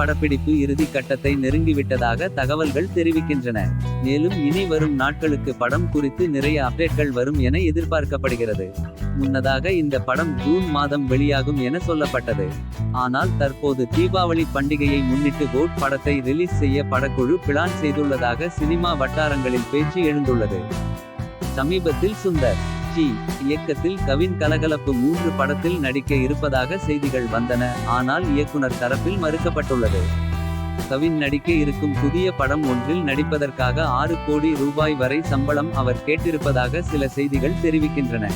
படப்பிடிப்பு இறுதி கட்டத்தை நெருங்கிவிட்டதாக தகவல்கள் தெரிவிக்கின்றன. மேலும் இனி வரும் நாட்களுக்கு படம் குறித்து நிறைய அப்டேட்கள் வரும் என எதிர்பார்க்கப்படுகிறது. முன்னதாக இந்த படம் ஜூன் மாதம் வெளியாகும் என சொல்லப்பட்டது. ஆனால் தற்போது தீபாவளி பண்டிகையை முன்னிட்டு கோட் படத்தை ரிலீஸ் செய்ய படக்குழு பிளான் செய்துள்ளதாக சினிமா வட்டாரங்களில் பேச்சு எழுந்துள்ளது. சமீபத்தில் சுந்தர் ஜி இயக்கத்தில் கவின் கலகலப்பு மூன்று படத்தில் நடிக்க இருப்பதாக செய்திகள் வந்தன. ஆனால் இயக்குனர் தரப்பில் மறுக்கப்பட்டுள்ளது. கவின் நடிக்க இருக்கும் புதிய படம் ஒன்றில் நடிப்பதற்காக ஆறு கோடி ரூபாய் வரை சம்பளம் அவர் கேட்டிருப்பதாக சில செய்திகள் தெரிவிக்கின்றன.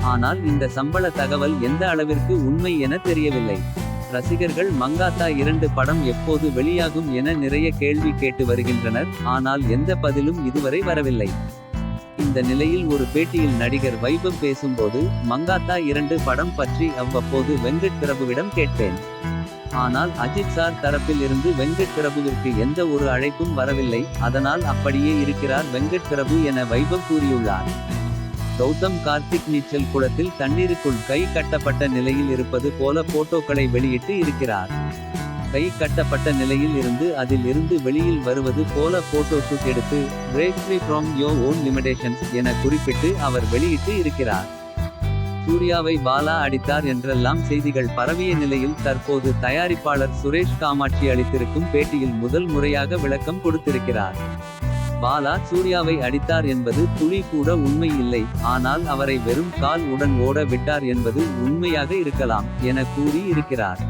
ஆனால் இந்த சம்பள தகவல் எந்த அளவிற்கு உண்மை என தெரியவில்லை. ரசிகர்கள் மங்காத்தா இரண்டு படம் எப்போது வெளியாகும் என நிறைய கேள்வி கேட்டு வருகின்றனர். ஆனால் எந்த பதிலும் இதுவரை வரவில்லை. இந்த நிலையில் ஒரு பேட்டியில் நடிகர் வைபவ் பேசும்போது மங்காத்தா இரண்டு படம் பற்றி அவ்வப்போது வெங்கட் பிரபுவிடம் கேட்பேன். ஆனால் அஜித் சார் தரப்பில் இருந்து வெங்கட் பிரபுவிற்கு எந்த ஒரு அழைப்பும் வரவில்லை. அதனால் அப்படியே இருக்கிறார் வெங்கட் பிரபு என வைபவ் கூறியுள்ளார். கௌதம் கார்த்திக் நீச்சல் குளத்தில் தண்ணீருக்குள் கை கட்டப்பட்ட நிலையில் இருப்பது போல போட்டோக்களை வெளியிட்டு இருக்கிறார். கை கட்டப்பட்ட நிலையில் இருந்து அதில் இருந்து வெளியில் வருவது போல போட்டோஷூட் எடுத்து break free from your own limitations என குறிப்பிட்டு அவர் வெளியிட்டு இருக்கிறார். சூர்யாவை பாலா அடித்தார் என்றெல்லாம் செய்திகள் பரவிய நிலையில் தற்போது தயாரிப்பாளர் சுரேஷ் காமாட்சி அளித்திருக்கும் பேட்டியில் முதல் முறையாக விளக்கம் கொடுத்திருக்கிறார். பாலா சூர்யாவை அடித்தார் என்பது துளி கூட உண்மை இல்லை ஆனால் அவரை வெறும் கால் உடன் ஓட விட்டார் என்பது உண்மையாக இருக்கலாம் என கூறி இருக்கிறார்.